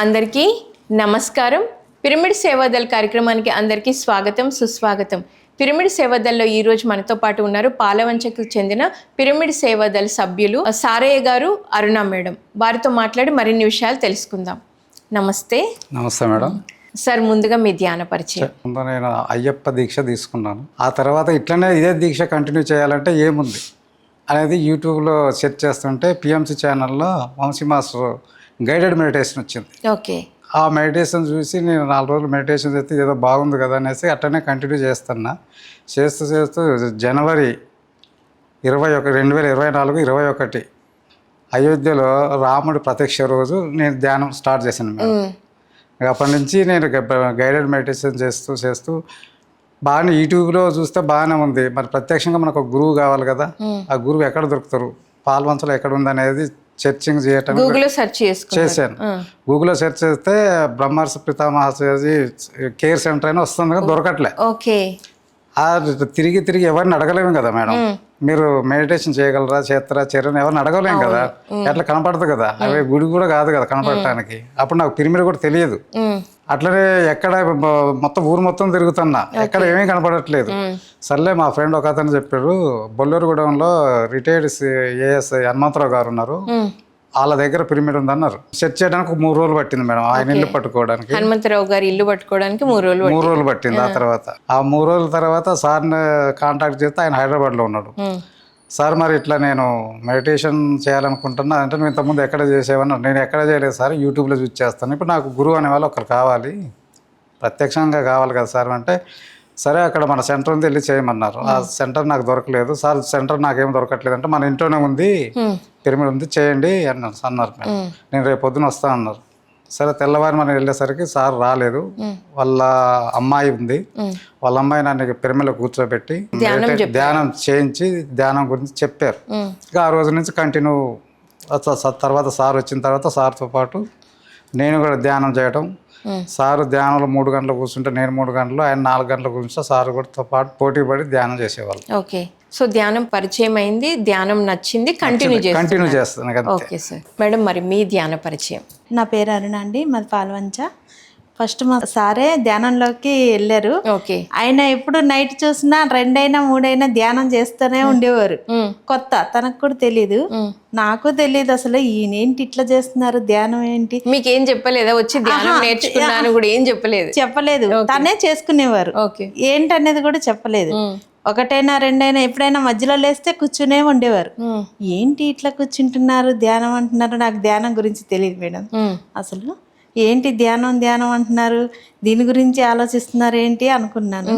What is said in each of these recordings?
అందరికీ నమస్కారం. పిరమిడ్ సేవాదల్ కార్యక్రమానికి అందరికీ స్వాగతం సుస్వాగతం. పిరమిడ్ సేవాదల్లో ఈ రోజు మనతో పాటు ఉన్నారు పాలవంచకు చెందిన పిరమిడ్ సేవాదల్ సభ్యులు సారయ్య గారు అరుణ మేడం. వారితో మాట్లాడి మరిన్ని విషయాలు తెలుసుకుందాం. నమస్తే. నమస్తే మేడం. సార్ ముందుగా మీ ధ్యాన పరిచయం. ముందు నేను అయ్యప్ప దీక్ష తీసుకున్నాను. ఆ తర్వాత ఇట్లనే ఇదే దీక్ష కంటిన్యూ చేయాలంటే ఏముంది అనేది యూట్యూబ్లో సెర్చ్ చేస్తుంటే పిఎంసి ఛానల్లో వంశీ మాస్టర్ గైడెడ్ మెడిటేషన్ వచ్చింది. ఓకే. ఆ మెడిటేషన్ చూసి నేను నాలుగు రోజులు మెడిటేషన్ చేస్తే ఏదో బాగుంది కదా అనేసి అట్లనే కంటిన్యూ చేస్తున్నా. చేస్తూ చేస్తూ జనవరి ఇరవై ఒక రెండు వేల ఇరవై నాలుగు ఇరవై ఒకటి అయోధ్యలో రాముడి ప్రత్యక్ష రోజు నేను ధ్యానం స్టార్ట్ చేశాను అప్పటి నుంచి నేను గైడెడ్ మెడిటేషన్ చేస్తూ చేస్తూ బాగానే యూట్యూబ్లో చూస్తే బాగానే ఉంది. మరి ప్రత్యక్షంగా మనకు ఒక గురువు కావాలి కదా. ఆ గురువు ఎక్కడ దొరుకుతారు? పాల్వంచలో ఎక్కడ ఉంది అనేది సెర్చింగ్ చేయటం గూగుల్లో సెర్చ్ చేశాను. గూగుల్లో సెర్చ్ చేస్తే బ్రహ్మర్షి పితామహాచార్య కేర్ సెంటర్ అని వస్తుంది కదా దొరకట్లే. ఓకే. తిరిగి తిరిగి ఎవరిని అడగలేము కదా మేడం. మీరు మెడిటేషన్ చేయగలరా చేస్తారా చేయరని ఎవరిని అడగలేము కదా. ఎట్లా కనపడదు కదా. అవి గుడి కూడా కాదు కదా కనపడటానికి. అప్పుడు నాకు పిరిమిడి కూడా తెలియదు. అట్లనే ఎక్కడ మొత్తం ఊరు మొత్తం తిరుగుతున్నా. ఎక్కడ ఏమీ కనపడట్లేదు. సర్లే మా ఫ్రెండ్ ఒక అతను చెప్పారు బొల్లూరుగూడెంలో రిటైర్డ్ ఏఎస్ హనుమంతరావు గారు ఉన్నారు. వాళ్ళ దగ్గర పిరమిడ్ ఉందన్నారు. సెర్చ్ చేయడానికి ఒక మూడు రోజులు పట్టింది మేడం. ఆయన ఇల్లు పట్టుకోవడానికి. హనుమంతరావు గారి ఇల్లు పట్టుకోవడానికి మూడు రోజులు మూడు రోజులు పట్టింది ఆ తర్వాత. ఆ మూడు రోజుల తర్వాత సార్ని కాంటాక్ట్ చేస్తే ఆయన హైదరాబాద్లో ఉన్నాడు. సార్ మరి ఇట్లా నేను మెడిటేషన్ చేయాలనుకుంటున్నా అంటే నువ్వు ఇంతకుముందు ఎక్కడ చేసేవన్నా నేను ఎక్కడ చేయలేదు సార్ యూట్యూబ్లో చూసి చేస్తాను. ఇప్పుడు నాకు గురువు అనే వాళ్ళు ఒకరు కావాలి. ప్రత్యక్షంగా కావాలి కదా సార్ అంటే సరే అక్కడ మన సెంటర్ ఉంది వెళ్ళి చేయమన్నారు. ఆ సెంటర్ నాకు దొరకలేదు. సార్ సెంటర్ నాకేం దొరకట్లేదు అంటే మన ఇంట్లోనే ఉంది పిరమిడ్ ఉంది చేయండి అన్నారు అన్నారు నేను రేపు పొద్దున వస్తాను అన్నారు. సరే తెల్లవారి మనం వెళ్ళేసరికి సార్ రాలేదు. వాళ్ళ అమ్మాయి ఉంది. వాళ్ళ అమ్మాయి నన్ను పిరమిలో కూర్చోబెట్టి ధ్యానం చేయించి ధ్యానం గురించి చెప్పారు. ఇక ఆ రోజు నుంచి కంటిన్యూ తర్వాత సార్ వచ్చిన తర్వాత సార్తో పాటు నేను కూడా ధ్యానం చేయడం సారు ధ్యానంలో మూడు గంటలు కూర్చుంటే నేను మూడు గంటలు ఆయన నాలుగు గంటలు కూర్చుంటే సార్ కూడా పాటు పోటీ పడి ధ్యానం చేసేవాళ్ళు. ఓకే. సో ధ్యానం పరిచయం అయింది ధ్యానం నచ్చింది కంటిన్యూ చేస్తాం కంటిన్యూ చేస్తాను కదా ఓకే సార్. మేడం మరి మీ ధ్యాన పరిచయం. నా పేరు అరుణ అండి మాది పాల్వంచ. ఫస్ట్ మా సారే ధ్యానంలోకి వెళ్ళారు. ఓకే. ఆయన ఎప్పుడు నైట్ చూసినా రెండైనా మూడైనా ధ్యానం చేస్తూనే ఉండేవారు. కొత్త తనకు కూడా తెలీదు. నాకు తెలియదు అసలు ఈయనేంటి ఇట్లా చేస్తున్నారు ధ్యానం ఏంటి? మీకేం చెప్పలేదా? వచ్చి ధ్యానం నేర్చుకున్నాను కూడా ఏం చెప్పలేదు. చెప్పలేదు. తనే చేసుకునేవారు. ఓకే. ఏంటనేది కూడా చెప్పలేదు. ఒకటైనా రెండైనా ఎప్పుడైనా మధ్యలో లేస్తే కూర్చునే ఉండేవారు. ఏంటి ఇట్లా కూర్చుంటున్నారు ధ్యానం అంటున్నారు? నాకు ధ్యానం గురించి తెలియదు మేడం. అసలు ఏంటి ధ్యానం ధ్యానం అంటున్నారు? దీని గురించి ఆలోచిస్తున్నారు ఏంటి అనుకున్నాను.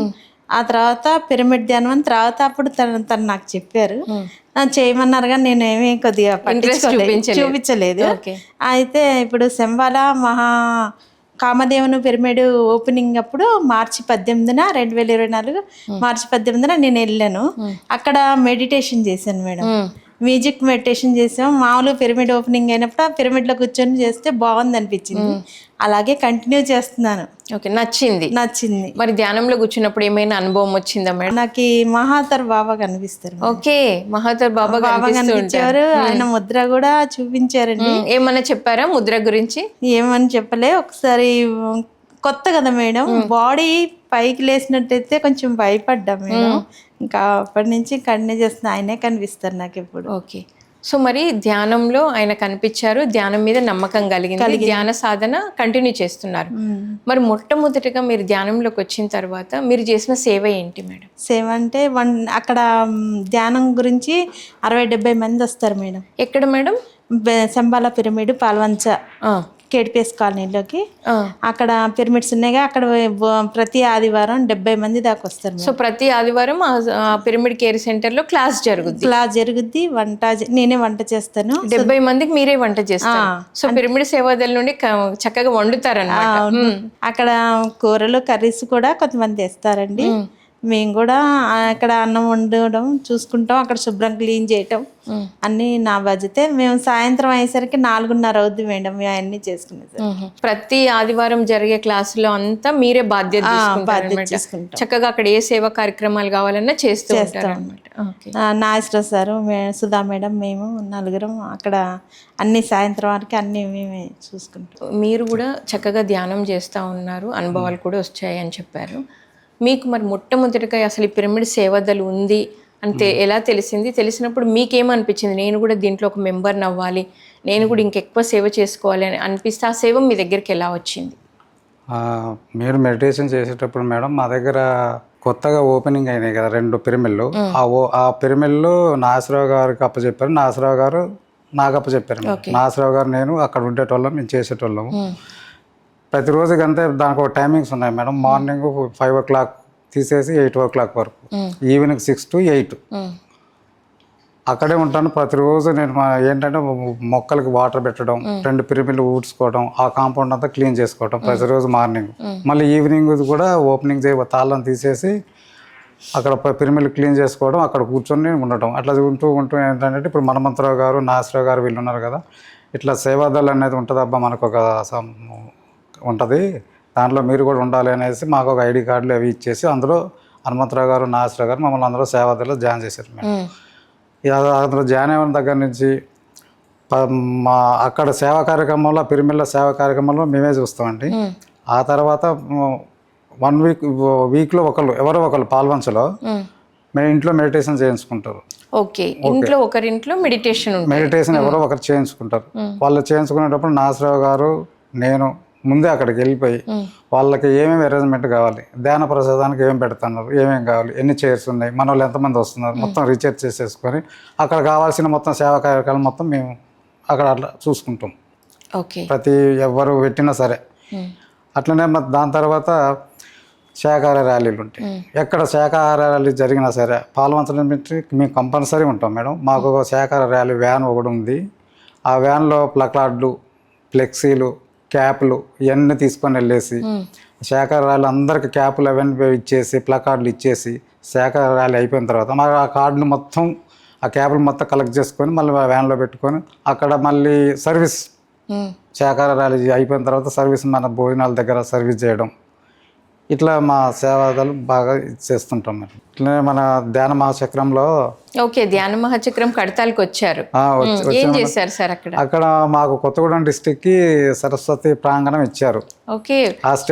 ఆ తర్వాత పిరమిడ్ ధ్యానం అని తర్వాత అప్పుడు తను తను నాకు చెప్పారు. చేయమన్నారు కానీ నేను ఏమీ కొద్దిగా పట్టించుకోలేదు. చూపించలేదు. అయితే ఇప్పుడు శంబాల మహా కామదేవుని పిరమిడ్ ఓపెనింగ్ అప్పుడు మార్చి పద్దెనిమిదిన రెండు వేల ఇరవై నాలుగు మార్చి పద్దెనిమిదిన నేను వెళ్ళాను. అక్కడ మెడిటేషన్ చేశాను మేడం. మ్యూజిక్ మెడిటేషన్ చేసాం. మామూలు పిరమిడ్ ఓపెనింగ్ అయినప్పుడు ఆ పిరమిడ్లో కూర్చొని చేస్తే బాగుంది అనిపించింది అలాగే కంటిన్యూ చేస్తున్నాను. ఓకే నచ్చింది. నచ్చింది. మరి ధ్యానంలో కూర్చున్నప్పుడు ఏమైనా అనుభవం వచ్చిందా మేడం? నాకు మహాతర్ బాబా కనిపిస్తారు ఓకే మహాతర్ బాబా బాబా కనిపించారు ఆయన ముద్ర కూడా చూపించారండి. ఏమన్నా చెప్పారా ముద్ర గురించి? ఏమని చెప్పలే. ఒకసారి కొత్త కదా మేడం. బాడీ పైకి లేసినట్టయితే కొంచెం భయపడ్డా మేడం ఇంకా అప్పటి నుంచి కంటిన్యూ చేస్తున్నా ఆయనే కనిపిస్తారు నాకు ఇప్పుడు ఓకే. సో మరి ధ్యానంలో ఆయన కనిపించారు ధ్యానం మీద నమ్మకం కలిగింది ధ్యాన సాధన కంటిన్యూ చేస్తున్నారు. మరి మొట్టమొదటిగా మీరు ధ్యానంలోకి వచ్చిన తర్వాత మీరు చేసిన సేవ ఏంటి మేడం? సేమ్ అంటే వన్ అక్కడ ధ్యానం గురించి అరవై డెబ్బై మంది వస్తారు మేడం. ఎక్కడ madam? Shambala pyramid Palvancha. KDPS కాలనీలోకి. అక్కడ పిరమిడ్స్ ఉన్నాయిగా అక్కడ ప్రతి ఆదివారం డెబ్బై మంది దాకా వస్తారు. సో ప్రతి ఆదివారం పిరమిడ్ కేర్ సెంటర్లో క్లాస్ జరుగుద్ది. ఇలా జరుగుద్ది వంట నేనే వంట చేస్తాను. డెబ్బై మందికి మీరే వంట చేస్తారు. సో పిరమిడ్ సేవాదల నుండి చక్కగా వండుతారన్నమాట. అవును. అక్కడ కూరలు కర్రీస్ కూడా కొంతమంది తెస్తారండి. మేము కూడా అక్కడ అన్నం వండడం చూసుకుంటాం అక్కడ శుభ్రం క్లీన్ చేయటం అన్నీ నా బాధ్యతే. మేము సాయంత్రం అయ్యేసరికి నాలుగున్నర అవుద్ది మేడం అన్నీ చేసుకునేది. ప్రతి ఆదివారం జరిగే క్లాసులో అంతా మీరే బాధ్యత. చక్కగా అక్కడ ఏ సేవా కార్యక్రమాలు కావాలన్నా చేస్తూ okay. Nageshwara sir Sudha madam మేము నలుగురం అక్కడ అన్ని సాయంత్రం వరకు అన్నీ మేమే చూసుకుంటాం. మీరు కూడా చక్కగా ధ్యానం చేస్తూ ఉన్నారు. అనుభవాలు కూడా వచ్చాయి అని చెప్పారు. మీకు మరి మొట్టమొదటిగా అసలు ఈ పిరమిడ్ సేవదలు ఉంది అంటే ఎలా తెలిసింది? తెలిసినప్పుడు మీకేమనిపించింది నేను కూడా దీంట్లో ఒక మెంబర్ని అవ్వాలి నేను కూడా ఇంకెక్కువ సేవ చేసుకోవాలి అని అనిపిస్తే ఆ సేవ మీ దగ్గరికి ఎలా వచ్చింది? మీరు మెడిటేషన్ చేసేటప్పుడు మేడం మా దగ్గర కొత్తగా ఓపెనింగ్ అయినాయి కదా రెండు పిరమిళ్ళు ఆ ఓ ఆ పిరమిళ్ళు నాసరావు గారికి అప్పచెప్పారు నాసరావు గారు నాకు అప్పచెప్పారు. నాసరావు గారు నేను అక్కడ ఉండేటోళ్ళం మేము చేసేటోళ్ళము ప్రతిరోజు అంతే దానికి ఒక టైమింగ్స్ ఉన్నాయి madam. Morning five o'clock తీసేసి ఎయిట్ ఓ క్లాక్ వరకు ఈవినింగ్ సిక్స్ టు ఎయిట్. అక్కడే ఉంటాను. ప్రతిరోజు నేను ఏంటంటే మొక్కలకి వాటర్ పెట్టడం రెండు పిరమిడ్లు ఊడ్చుకోవడం ఆ కాంపౌండ్ అంతా క్లీన్ చేసుకోవడం ప్రతిరోజు మార్నింగ్. మళ్ళీ ఈవినింగ్ కూడా ఓపెనింగ్ చేయ తాళం తీసేసి అక్కడ ప- పిరమిడ్లు క్లీన్ చేసుకోవడం అక్కడ కూర్చొని ఉండటం. అట్లా ఉంటూ ఉంటూ ఏంటంటే ఇప్పుడు మనమంతరావు గారు నాసరావు గారు వీళ్ళు ఉన్నారు కదా. ఇట్లా సేవాదళ్ అనేది ఉంటుంది అబ్బా మనకు ఒక ఉంటుంది. దాంట్లో మీరు కూడా ఉండాలి అనేసి మాకు ఒక ఐడి కార్డులు అవి ఇచ్చేసి అందులో హనుమంతరావు గారు నాసరావు గారు మమ్మల్ని అందరూ సేవాదళలో జాయిన్ చేశారు మ్మ్. అందులో జాయిన్ అయిన దగ్గర నుంచి మా అక్కడ సేవా కార్యక్రమంలో పిరిమిళ్ళ సేవా కార్యక్రమంలో మేమే చూస్తామండి. ఆ తర్వాత వన్ వీక్ వీక్లో ఒకళ్ళు ఎవరో ఒకళ్ళు పాల్వంచలో మ్మ్. ఇంట్లో మెడిటేషన్ చేయించుకుంటారు. ఓకే. ఇంట్లో ఒకరింట్లో మెడిటేషన్ మెడిటేషన్ ఎవరో ఒకరు చేయించుకుంటారు. వాళ్ళు చేయించుకునేటప్పుడు నాసరావు గారు నేను ముందే అక్కడికి వెళ్ళిపోయి వాళ్ళకి ఏమేమి అరేంజ్మెంట్ కావాలి? ధ్యాన ప్రసాదానికి ఏమేమి పెడుతున్నారు? ఏమేమి కావాలి? ఎన్ని చైర్స్ ఉన్నాయి? మన వాళ్ళు ఎంతమంది వస్తున్నారు? మొత్తం రీఛార్జ్ చేసేసుకొని అక్కడ కావాల్సిన మొత్తం సేవా కార్యక్రమాలు మొత్తం మేము అక్కడ అట్లా చూసుకుంటాం. ఓకే. ప్రతి ఎవరు పెట్టినా సరే. అట్లనే దాని తర్వాత శాకాహార ర్యాలీలు ఉంటాయి. ఎక్కడ శాకాహార ర్యాలీ జరిగినా సరే పాల్వంచడం మేము కంపల్సరీ ఉంటాం మేడం. మాకు ఒక శాకాహార ర్యాలీ వ్యాన్ ఒకటి ఉంది. ఆ వ్యాన్లో ప్లకార్డులు ఫ్లెక్సీలు క్యాప్లు ఇవన్నీ తీసుకొని వెళ్ళేసి ర్యాలీ అందరికి క్యాపులు అవన్నీ ఇచ్చేసి ప్లకార్డులు ఇచ్చేసి ర్యాలీ అయిపోయిన తర్వాత మరి ఆ కార్డులు మొత్తం ఆ క్యాపులు మొత్తం కలెక్ట్ చేసుకొని మళ్ళీ వ్యాన్లో పెట్టుకొని అక్కడ మళ్ళీ సర్వీస్. శాకాహార ర్యాలీ అయిపోయిన తర్వాత సర్వీస్ మన భోజనాల దగ్గర సర్వీస్ చేయడం ఇట్లా మా సేవాదాలు బాగా చేస్తుంటాం మేము ఇట్లనే మన ధ్యాన మహాచక్రంలో ఓకే ధ్యాన మహాచక్రం కడతాలకు వచ్చారు. ఏం చేశారు సార్ అక్కడ? అక్కడ మాకు కొత్తగూడెం డిస్టిక్కి సరస్వతి ప్రాంగణం ఇచ్చారు. ఓకే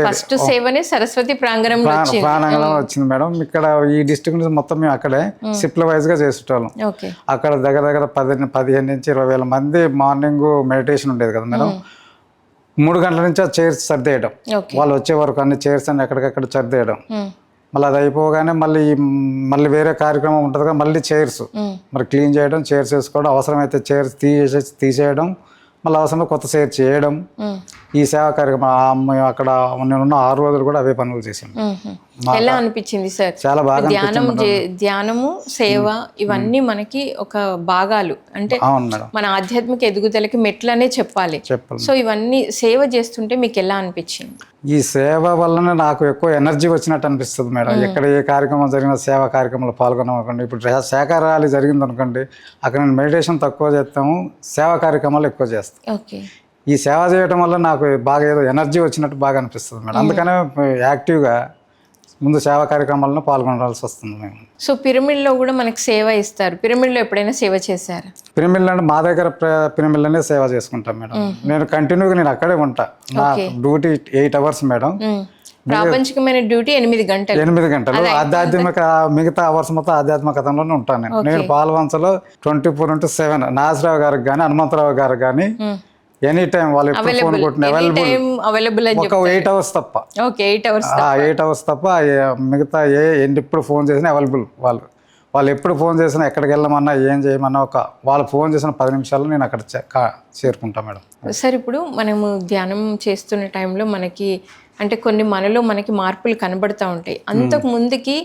ఫస్ట్ సేవనే సరస్వతి ప్రాంగణంలో ప్రా- వచ్చింది. ప్రాంగణం వచ్చింది మేడం. ఇక్కడ ఈ డిస్టిక్ నుంచి మొత్తం మేము అక్కడే షిఫ్ట్ల వైజ్గా చేసేటోళ్ళం. ఓకే. అక్కడ దగ్గర దగ్గర పది పదిహేను నుంచి ఇరవై వేల మంది మార్నింగ్ మెడిటేషన్ ఉండేది కదా మేడం. మూడు గంటల నుంచి ఆ చైర్స్ సర్దేయడం వాళ్ళు వచ్చే వరకు అన్ని చైర్స్ అన్ని ఎక్కడికక్కడ సర్దేయడం. మళ్ళీ అది అయిపోగానే మళ్ళీ మళ్ళీ వేరే కార్యక్రమం ఉంటుంది కదా మళ్ళీ చైర్స్. మరి క్లీన్ చేయడం చైర్స్ వేసుకోవడం అవసరమైతే చైర్స్ తీసే తీసేయడం మళ్ళీ అవసరమైతే కొత్త చైర్ చేయడం. ఈ సేవా కార్యక్రమం ఆ మేము అక్కడ నేనున్న ఆరు రోజులు కూడా అవే పనులు చేసాం మ్మ్. ఎలా అనిపించింది సార్? చాలా బాగా ధ్యానం ధ్యానము సేవ ఇవన్నీ మనకి ఒక భాగాలు. అంటే మన ఆధ్యాత్మిక ఎదుగుదలకి మెట్లనే చెప్పాలి. చెప్పాలి. సో ఇవన్నీ సేవ చేస్తుంటే మీకు ఎలా అనిపించింది? ఈ సేవ వల్లనే నాకు ఎక్కువ ఎనర్జీ వచ్చినట్టు అనిపిస్తుంది మేడం. ఎక్కడ ఏ కార్యక్రమం జరిగిన సేవా కార్యక్రమంలో పాల్గొన్నాం అనుకోండి ఇప్పుడు శాఖ ర్యాలీ జరిగింది అనుకోండి అక్కడ నేను మెడిటేషన్ తక్కువ చేస్తాము సేవా కార్యక్రమాలు ఎక్కువ చేస్తాం. ఈ సేవ చేయడం వల్ల నాకు బాగా ఏదో ఎనర్జీ వచ్చినట్టు బాగా అనిపిస్తుంది మేడం. అందుకనే యాక్టివ్గా ముందు సేవా కార్యక్రమాలను పాల్గొనాల్సి వస్తుంది మేము సో పిరమిడ్లో కూడా మనకి సేవ ఇస్తారు. పిరమిడ్లో ఎప్పుడైనా సేవ చేశారా? పిరమిల్ అంటే మా దగ్గర ప్ర- పిరమిల్లోనే సేవ చేసుకుంటాం మేడం. నేను కంటిన్యూగా నేను అక్కడే ఉంటా. నా డ్యూటీ ఎయిట్ అవర్స్ మేడం. ప్రాపంచికమైన డ్యూటీ ఎనిమిది గంటలు. ఎనిమిది గంటలు. ఆధ్యాత్మిక మిగతా అవర్స్ మొత్తం ఆధ్యాత్మికతంలోనే ఉంటాను నేను. నేను పాల్వంచలో ట్వంటీ ఫోర్ ఇంటూ సెవెన్. నాజరావు గారికి కానీ హనుమంతరావు గారికి కానీ ఎనీ టైం వాళ్ళు ఎప్పుడు ఫోన్ కొట్టిన అవైలబుల్ ఒక ఎయిట్ అవర్స్ తప్ప. Okay eight hours eight hours తప్ప మిగతా ఏ ఎన్ని ఎప్పుడు ఫోన్ చేసినా అవైలబుల్ వాళ్ళు. వాళ్ళు ఎప్పుడు ఫోన్ చేసినా ఎక్కడికి వెళ్ళమన్నా ఏం చేయమన్నా ఒక వాళ్ళు ఫోన్ చేసిన పది నిమిషాల్లో నేను అక్కడ చేరుకుంటా మేడం. సార్ ఇప్పుడు మనము ధ్యానం చేస్తున్న టైంలో మనకి అంటే కొన్ని మనలో మనకి మార్పులు కనబడుతూ ఉంటాయి. అంతకు ముందుకి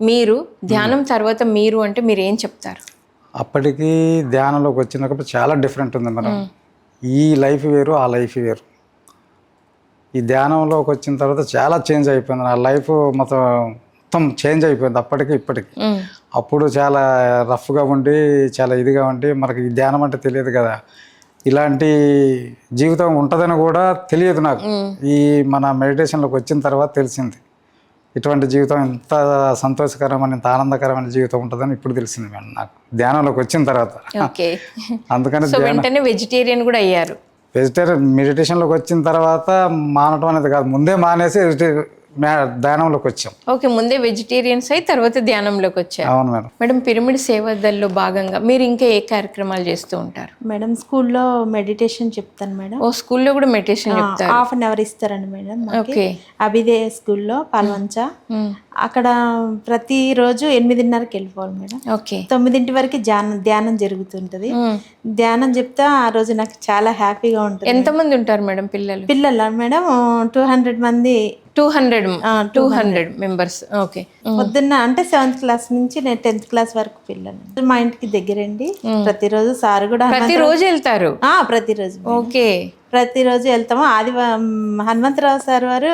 మీరు ధ్యానం తర్వాత మీరు అంటే మీరు ఏం చెప్తారు? అప్పటికి ధ్యానంలోకి వచ్చినప్పుడు చాలా డిఫరెంట్ ఉంది మేడం. ఈ లైఫ్ వేరు ఆ లైఫ్ వేరు. ఈ ధ్యానంలోకి వచ్చిన తర్వాత చాలా చేంజ్ అయిపోయింది. నా లైఫ్ మొత్తం మొత్తం చేంజ్ అయిపోయింది అప్పటికి ఇప్పటికి. అప్పుడు చాలా రఫ్గా ఉండి చాలా ఇదిగా ఉండి మనకి ఈ ధ్యానం అంటే తెలియదు కదా. ఇలాంటి జీవితం ఉంటుందని కూడా తెలియదు నాకు. ఈ మన మెడిటేషన్లోకి వచ్చిన తర్వాత తెలిసింది. ఇటువంటి జీవితం ఎంత సంతోషకరమైన ఇంత ఆనందకరమైన జీవితం ఉంటుందని ఇప్పుడు తెలిసింది మేడం నాకు. ధ్యానంలోకి వచ్చిన తర్వాత. అందుకని వెంటనే వెజిటేరియన్ కూడా అయ్యారు. వెజిటేరియన్ మెడిటేషన్లోకి వచ్చిన తర్వాత మానటం అనేది కాదు. ముందే మానేసి ధ్యానంలోకి వచ్చాం. ఓకే ముందే వెజిటేరియన్స్ అయి తర్వాత ధ్యానంలోకి వచ్చారు. అవును మేడం. మేడం పిరమిడ్ సేవదల్లో భాగంగా మీరు ఇంకా ఏ కార్యక్రమాలు చేస్తూ ఉంటారు? మేడం స్కూల్లో మెడిటేషన్ చెప్తాను మేడం. ఓ స్కూల్లో కూడా మెడిటేషన్ చెప్తారు. హాఫ్ అన్ అవర్ ఇస్తారండి మేడం మాకి. ఓకే. అభిదయ స్కూల్లో పాల్వంచ. అక్కడ ప్రతిరోజు ఎనిమిదిన్నరకి వెళ్ళిపోవాలి మేడం. ఓకే. తొమ్మిదింటి వరకు ధ్యానం ధ్యానం జరుగుతుంటది. ధ్యానం చెప్తే ఆ రోజు నాకు చాలా హ్యాపీగా ఉంటుంది. ఎంతమంది ఉంటారు మేడం పిల్లలు? పిల్లల మేడం టూ హండ్రెడ్ మంది two hundred two hundred members okay పొద్దున్న అంటే సెవెంత్ క్లాస్ నుంచి నేను టెన్త్ క్లాస్ వరకు పిల్లలు. మా ఇంటికి దగ్గరండి. ప్రతిరోజు సార్ కూడా ప్రతి రోజు వెళ్తారు? ప్రతిరోజు. ఓకే. ప్రతిరోజు వెళ్తాము. ఆదివారం హనుమంతరావు సార్ వారు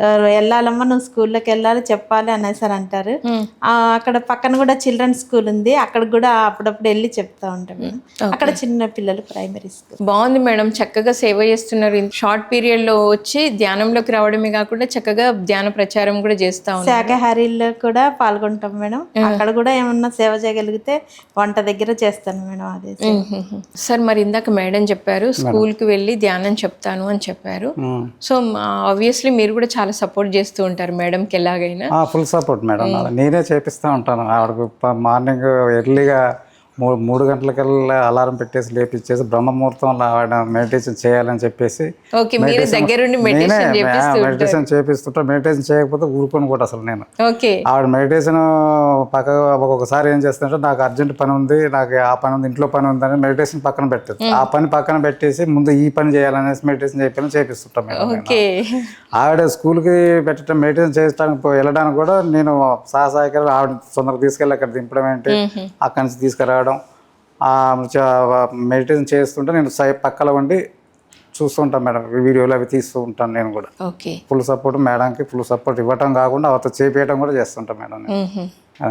వెళ్ళాలమ్మా నువ్వు స్కూల్లోకి వెళ్ళాలి చెప్పాలి అనేసి అని అంటారు. ఆ, అక్కడ పక్కన కూడా చిల్డ్రన్ స్కూల్ ఉంది. అక్కడ కూడా అప్పుడప్పుడు వెళ్ళి చెప్తా ఉంటాం. అక్కడ చిన్న పిల్లలు ప్రైమరీ స్కూల్. బాగుంది మేడం. చక్కగా సేవ చేస్తున్నారు. షార్ట్ పీరియడ్లో వచ్చి ధ్యానంలోకి రావడమే కాకుండా చక్కగా ధ్యాన ప్రచారం కూడా చేస్తా ఉన్నారు. శాకాహారీలో కూడా పాల్గొంటాం మేడం. అక్కడ కూడా ఏమన్నా సేవ చేయగలిగితే వంట దగ్గర చేస్తాను మేడం అదే. సార్ మరి ఇందాక మేడం చెప్పారు స్కూల్కి వెళ్ళి ధ్యానం చెప్తాను అని చెప్పారు. సో ఆబ్వియస్లీ మీరు కూడా చాలా సపోర్ట్ చేస్తూ ఉంటారు మేడంకి ఎలాగైనా. ఫుల్ సపోర్ట్ మేడం నేనే చేపిస్తూ ఉంటాను. ఆవిడకు మార్నింగ్ ఎర్లీగా మూడు మూడు గంటలకల్లా అలారం పెట్టేసి లేపిచ్చేసి బ్రహ్మముహూర్తంలో ఆవిడ మెడిటేషన్ చేయాలని చెప్పేసి మెడిటేషన్ చేపిస్తూ మెడిటేషన్ చేపిస్తుంటా మెడిటేషన్ చేయకపోతే ఊరుకొని కూడా అసలు నేను. ఆవిడ మెడిటేషన్ పక్క ఒక్కొక్కసారి ఏం చేస్తుంటే నాకు అర్జెంట్ పని ఉంది నాకు ఆ పని ఉంది ఇంట్లో పని ఉంది అని మెడిటేషన్ పక్కన పెట్టదు. ఆ పని పక్కన పెట్టేసి ముందు ఈ పని చేయాలనేసి మెడిటేషన్ చెప్పాలని చేపిస్తుంటాం ఆవిడ స్కూల్కి పెట్టడం మెడిటేషన్ చేయడానికి వెళ్ళడానికి కూడా నేను సహసాయకరం ఆవిడ తొందరగా తీసుకెళ్ళి అక్కడ దింపడం ఏంటి? అక్కడి నుంచి తీసుకురావడం మెడిటేషన్ చేస్తుంటే నేను సై పక్కల ఉండి చూస్తుంటాను మేడం. వీడియోలు అవి తీస్తూ ఉంటాను నేను కూడా. ఫుల్ సపోర్ట్ మేడంకి ఫుల్ సపోర్ట్ ఇవ్వటం కాకుండా అవత చేపేయడం కూడా చేస్తుంటాను మేడం.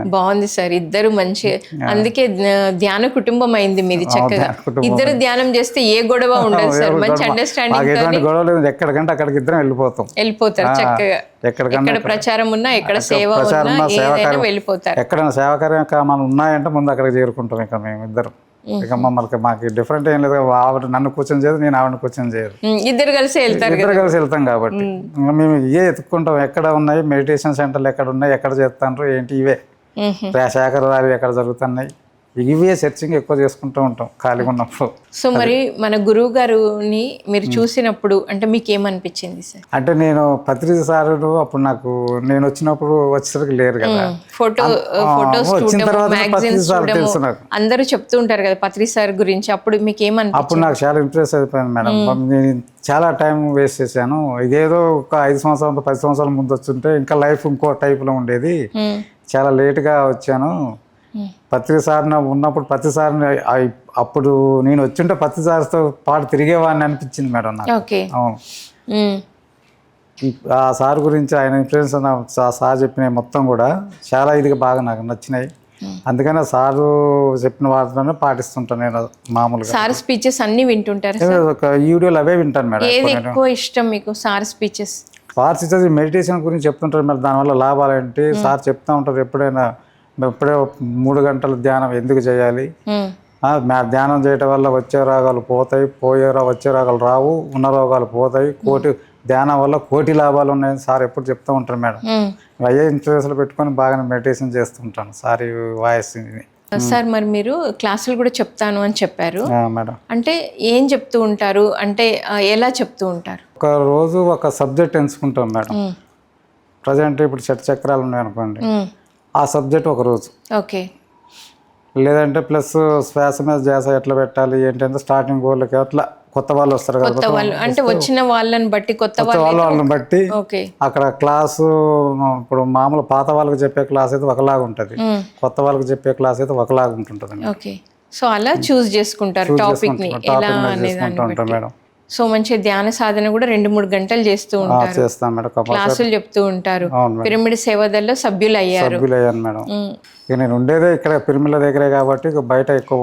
బాగుంది సార్. ఇద్దరు మంచి అందుకే ధ్య- ధ్యాన కుటుంబం అయింది మీది చక్కగా. ఇద్దరు ధ్యానం చేస్తే ఏ గొడవ ఉండదు సార్. మంచి అండర్స్టాండింగ్ ఎటువంటి గొడవ లేదు. ఎక్కడికంటే అక్కడికి ఇద్దరం వెళ్ళిపోతాం. వెళ్ళిపోతారు చక్కగా. ఎక్కడ ప్రచారం ఉన్నా ఎక్కడ సేవ ఉన్నా సేవ ఏదైనా వెళ్ళిపోతారు. ఎక్కడైనా సేవాకార్యం మనం ఉన్నాయంటే ముందు అక్కడికి చేరుకుంటాం ఇక మేము ఇద్దరం. ఇక మమ్మల్ని మాకు డిఫరెంట్ ఏం లేదు. ఆవిడ నన్ను కూర్చొని చేయదు నేను ఆవిడని కూర్చొని చేయదు. ఇద్దరు కలిసి వెళ్తారు ఇద్దరు కలిసి వెళ్తాం కాబట్టి. మేము ఇవే ఎత్తుక్కుంటాం. ఎక్కడ ఉన్నాయి? మెడిటేషన్ సెంటర్లు ఎక్కడ ఉన్నాయి? ఎక్కడ చేస్తాండ్రు? ఏంటి? ఇవే. ర్యాలీ ఎక్కడ జరుగుతున్నాయి? ఇవే సెర్చింగ్ ఎక్కువ చేసుకుంటూ ఉంటాం ఖాళీగా ఉన్నప్పుడు. సో మరి మన గురువు గారుని మీరు చూసినప్పుడు అంటే మీకు ఏమనిపించింది సార్? అంటే నేను పత్రిక సారుడు అప్పుడు నాకు నేను వచ్చినప్పుడు వచ్చేసరికి లేరు కదా. ఫోటో ఫోటోస్ తెలుసు నాకు అందరూ చెప్తూ ఉంటారు కదా పత్రి సార్ గురించి. అప్పుడు మీకు ఏమనిపించింది అప్పుడు నాకు చాలా ఇంప్రెస్ అయిపోయింది మేడం. నేను చాలా టైం వేస్ట్ చేశాను. ఇదేదో ఒక ఐదు సంవత్సరాలు పది సంవత్సరాల ముందు వచ్చుంటే ఇంకా లైఫ్ ఇంకో టైప్లో ఉండేది. చాలా లేట్గా వచ్చాను. పత్రిక సార్ని ఉన్నప్పుడు పత్రిక సార్ని ఆ- అప్పుడు నేను వచ్చింటే పత్రిక సార్తో పాటు తిరిగేవాడిని అనిపించింది మేడం నాకు. అవును. ఆ సార్ గురించి ఆయన ఇన్ఫ్లుయెన్స్ సార్ చెప్పినవి మొత్తం కూడా చాలా ఇదిగా బాగా నాకు నచ్చినాయి. అందుకని సారు చెప్పిన వాటిలోనే పాటిస్తుంటాను నేను మామూలుగా. సార్ స్పీచెస్ అన్ని వింటుంటారు ఒక వీడియోలు అవే వింటాను మేడం ఎక్కువ ఇష్టం మీకు సార్ స్పీచెస్ సార్ ఇచ్చేది మెడిటేషన్ గురించి చెప్తుంటారు మరి దానివల్ల లాభాలు ఏంటి? సార్ చెప్తా ఉంటారు ఎప్పుడైనా ఎప్పుడే మూడు గంటల ధ్యానం ఎందుకు చేయాలి? ధ్యానం చేయటం వల్ల వచ్చే రోగాలు పోతాయి పోయే వచ్చే రోగాలు రావు ఉన్న రోగాలు పోతాయి కోటి ధ్యానం వల్ల కోటి లాభాలు ఉన్నాయని సార్ ఎప్పుడు చెప్తూ ఉంటారు మేడం. అయ్యే ఇంట్రెస్ట్లు పెట్టుకొని బాగా మెడిటేషన్ చేస్తుంటాను సార్ ఈ వాయిస్ని. సార్ మరి మీరు క్లాసులు కూడా చెప్తాను అని చెప్పారు. మేడం. అంటే ఏం చెప్తూ ఉంటారు? అంటే ఎలా చెప్తూ ఉంటారు? ఒక రోజు ఒక సబ్జెక్ట్ ఎంచుకుంటాం మేడం. ప్రజెంట్ ఇప్పుడు చెట్టు చక్రాలు ఉన్నాయి అనుకోండి. ఆ సబ్జెక్ట్ ఒక రోజు. ఓకే. లేదంటే ప్లస్ శ్వాస మీద ధ్యాస ఎట్లా పెట్టాలి? ఏంటంటే స్టార్టింగ్ గోల్కి అట్లా. కొత్త వాళ్ళు వస్తారు కదా కొత్త వాళ్ళు. అంటే వచ్చిన వాళ్ళని బట్టి కొత్త కొత్త వాళ్ళు వాళ్ళ వాళ్ళని బట్టి అక్కడ క్లాసు ఇప్పుడు మామూలు పాత వాళ్ళకి చెప్పే క్లాస్ అయితే ఒకలాగా ఉంటుంది. కొత్త వాళ్ళకి చెప్పే క్లాస్ అయితే ఒకలాగా ఉంటుంటుంది సో అలా చూస్ చేసుకుంటారు టాపిక్ని ఎలా టాపిక్ అనే చేసుకుంటూ దాన్ని ఉంటాం బట్టి. మేడం. సో మంచి ధ్యాన సాధన కూడా రెండు మూడు గంటలు చేస్తూ ఉంటారు. చేస్తాం మేడం. కంపల్సరీ. క్లాసులు చెప్తూ ఉంటారు. పిరమిడ్ సేవాదల్లో సభ్యులు అయ్యారు సభ్యులు అయ్యాను మేడం ఇక నేను ఉండేదే ఇక్కడ పిరిమిల దగ్గరే కాబట్టి బయట ఎక్కువ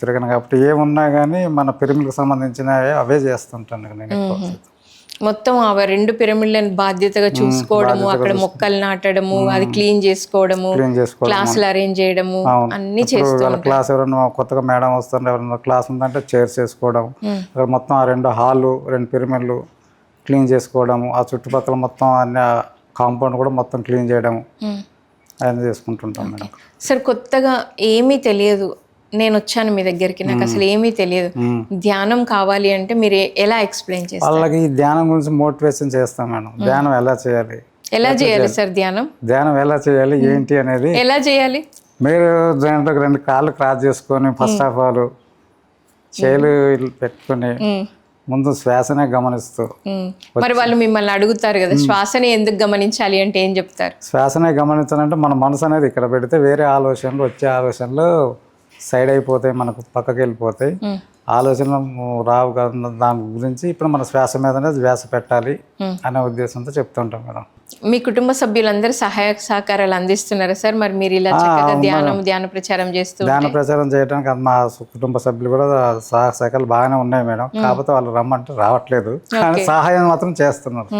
తిరగను కాబట్టి ఏమున్నా కానీ మన పిరిమిలకు సంబంధించిన అవే చేస్తుంటాను నేను ఎక్కువ మొత్తం ఆ రెండు పిరమిడ్లను బాధ్యతగా చూసుకోవడము అక్కడ మొక్కలు నాటడము అది క్లీన్ చేసుకోవడము చేసుకోవడం క్లాసులు అరేంజ్ చేయడము. అన్ని ఇప్పుడు చేస్తూ వాళ్ళ క్లాస్ ఎవరైనా కొత్తగా మేడం వస్తారు ఎవరైనా క్లాస్ ఉందంటే చైర్స్ వేసుకోవడం అక్కడ మొత్తం ఆ రెండు హాలు రెండు పిరమిడ్లు క్లీన్ చేసుకోవడము ఆ చుట్టుపక్కల మొత్తం అన్ని కాంపౌండ్ కూడా మొత్తం క్లీన్ చేయడం ఉమ్. అవన్నీ చేసుకుంటుంటాం మేడం. సార్ కొత్తగా ఏమీ తెలియదు. నేను వచ్చాను మీ దగ్గరికి. నాకు అసలు ఏమీ తెలియదు. ధ్యానం కావాలి అంటే మీరు ఎలా ఎక్స్ప్లెయిన్ చేస్తారు? వాళ్ళకి ఈ ధ్యానం గురించి మోటివేషన్ చేస్తాం మేడం. ధ్యానం ఎలా చేయాలి? ఎలా చేయాలి సార్ ధ్యానం? ధ్యానం ఎలా చేయాలి? ఏంటి అనేది ఎలా చేయాలి? మీరు దాంట్లో రెండు కాళ్ళు క్రాస్ చేసుకొని ఫస్ట్ ఆఫ్ ఆల్ చేలు పెట్టుకొని ముందు శ్వాసనే గమనిస్తూ. మరి వాళ్ళు మిమ్మల్ని అడుగుతారు కదా శ్వాసని ఎందుకు గమనించాలి అంటే ఏం చెప్తారు? శ్వాసనే గమనించాలంటే మన మనసు అనేది ఇక్కడ పెడితే వేరే ఆలోచనలు వచ్చే ఆలోచనలు సైడ్ అయిపోతాయి మనకు పక్కకి వెళ్ళిపోతాయి. ఉమ్, ఆలోచనలు రావు కదా దాని గురించి ఇప్పుడు మన శ్వాస మీదనే శ్వాస పెట్టాలి. అనే ఉద్దేశంతో చెప్తుంటాం మేడం. మీ కుటుంబ సభ్యులందరూ సహాయ సహకారాలు అందిస్తున్నారా సార్. మరి మీరు ఇలా ధ్యానం ధ్యాన ప్రచారం చేస్తూ ధ్యాన ప్రచారం చేయడానికి మా కుటుంబ సభ్యులు కూడా సహాయ సహకారాలు బాగానే ఉన్నాయి మేడం. కాకపోతే వాళ్ళు రమ్మంటే రావట్లేదు. కానీ సహాయం మాత్రం చేస్తున్నారు.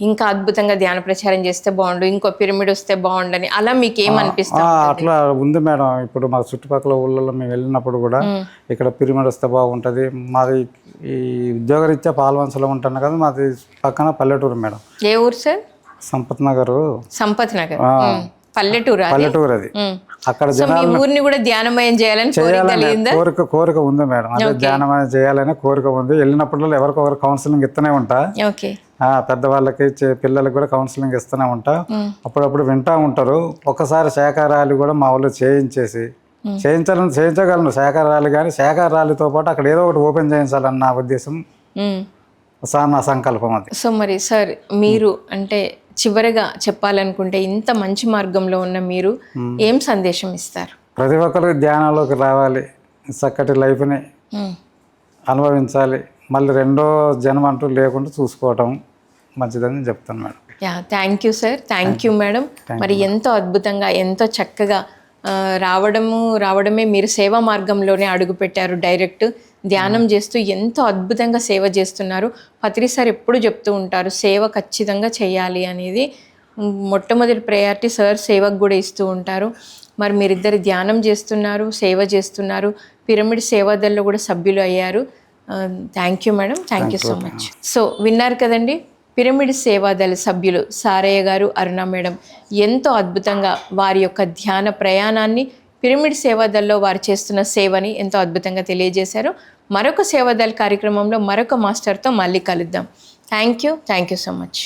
ఇంకా అద్భుతంగా ధ్యాన ప్రచారం చేస్తే బాగుండు ఇంకో పిరమిడ్ వస్తే బాగుండని అలా మీకు ఏమనిపిస్తుంది అట్లా ఉంది మేడం. ఇప్పుడు మా చుట్టుపక్కల ఊళ్ళలో మేము వెళ్ళినప్పుడు కూడా ఇక్కడ పిరిమిడ్ వస్తే బాగుంటుంది. మాది ఈ ఉద్యోగరీత్యా పాల్వంచలో ఉంటాను కదా మాది పక్కన పల్లెటూరు మేడం. ఏ ఊరు సార్? సంపత్ నగర్. సంపత్ నగర్. పల్లెటూరు పల్లెటూరు అది. అక్కడ జనాలు ఊరిని కూడా ధ్యానమయం చేయాలని కోరిక కోరిక కోరిక ఉంది మేడం. అదే ధ్యానం అనేది చేయాలనే కోరిక ఉంది. వెళ్ళినప్పుడు ఎవరికొకరు కౌన్సిలింగ్ ఇస్తూనే ఉంటా. పెద్దవాళ్ళకి పిల్లలకి కూడా కౌన్సిలింగ్ ఇస్తూనే ఉంటా అప్పుడప్పుడు వింటా ఉంటారు. ఒకసారి శాఖారాలు కూడా మా వాళ్ళు చేయించేసి చేయించాలని చేయించగలను. శాఖారాలు కానీ శాఖారాలతో పాటు అక్కడ ఏదో ఒకటి ఓపెన్ చేయించాలన్న నా ఉద్దేశం. నా సంకల్పం అది. సో మరి సార్ మీరు అంటే చివరగా చెప్పాలనుకుంటే ఇంత మంచి మార్గంలో ఉన్న మీరు ఏం సందేశం ఇస్తారు? ప్రతి ఒక్కరు ధ్యానంలోకి రావాలి. చక్కటి లైఫ్ని. అనుభవించాలి. మళ్ళీ రెండో జన్మ అంటూ లేకుండా చూసుకోవటం మంచిదని చెప్తాను madam. Yeah thank you sir thank you madam మరి ఎంతో అద్భుతంగా ఎంతో చక్కగా రావడము రావడమే మీరు సేవా మార్గంలోనే అడుగుపెట్టారు డైరెక్ట్ ధ్యానం చేస్తూ ఎంతో అద్భుతంగా సేవ చేస్తున్నారు. పత్రి సార్ ఎప్పుడు చెప్తూ ఉంటారు సేవ ఖచ్చితంగా చేయాలి అనేది. మొట్టమొదటి ప్రయారిటీ సార్ సేవకు కూడా ఇస్తూ ఉంటారు. మరి మీరిద్దరు ధ్యానం చేస్తున్నారు సేవ చేస్తున్నారు. పిరమిడ్ సేవాదల్లో కూడా సభ్యులు అయ్యారు. Thank you madam thank you so much so విన్నారు కదండి పిరమిడ్ సేవాదళ సభ్యులు సారయ్య గారు అరుణ మేడం. ఎంతో అద్భుతంగా వారి యొక్క ధ్యాన ప్రయాణాన్ని పిరమిడ్ సేవాదల్లో వారు చేస్తున్న సేవని ఎంతో అద్భుతంగా తెలియజేశారు. మరొక సేవాదల్ కార్యక్రమంలో మరొక మాస్టర్తో మళ్ళీ కలుద్దాం. Thank you thank you so much